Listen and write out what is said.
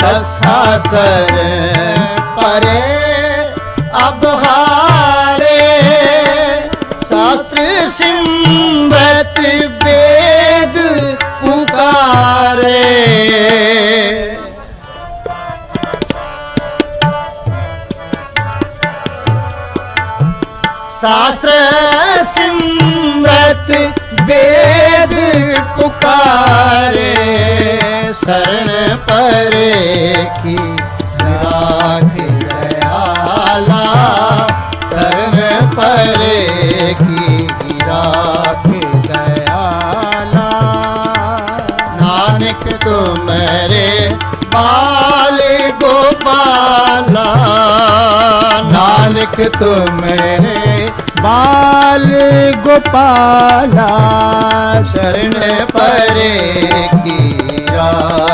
ਸਸਾ sir ਪਰੇ ਅਬਹਾਰੇ ਸ਼ਾਸਤਰ ਸਿਮਰਤ ਵੇਦ ਪੁਕਾਰੇ। ਸ਼ਾਸਤਰ ਸਿਮਰਤ ਵੇਦ ਪੁਕਾਰੇ। शरण परे की राख दयाला। शरण परे की राख दयाला। नानक तुमरे बाल गोपाला। नानक तुमरे बाल गोपाला। शरण परे